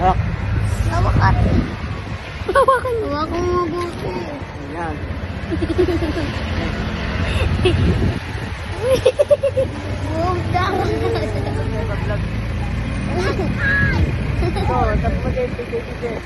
Hawak. Hawakan. Hawakan. Hawakan mo mabuti. Ayan. Huwag daw. Ito, tapos mag-ipigay-pigay.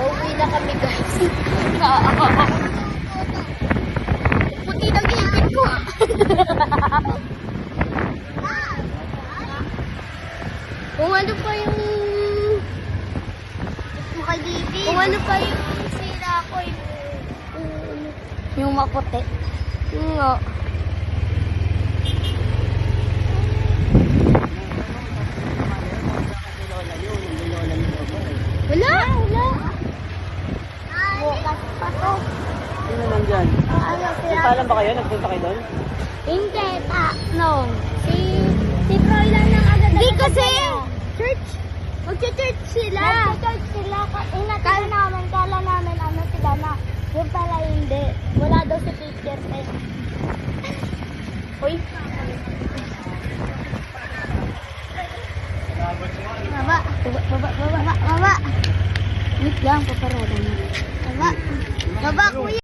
Pauwi na kami guys. Puti na gilipin ko. Kung ano pa yung... Kung ano pa yung sira ko yung... Yung maputi. Yung nga. Wala, wala. To. Sino nandyan? Ano sila? paalam ba kayo? Nagpunta kayo doon? Hindi, no. Si, si Troy lang lang agad. Hindi kasi, church. Magcha-church sila. Magcha-church sila. Inakala namin, kala namin, ano sila na. Yung pala hindi. Wala daw si teacher eh. Uy. Baba. Baba, baba, baba, baba. Wait lang, paparada na. Baba. Baba, kuya.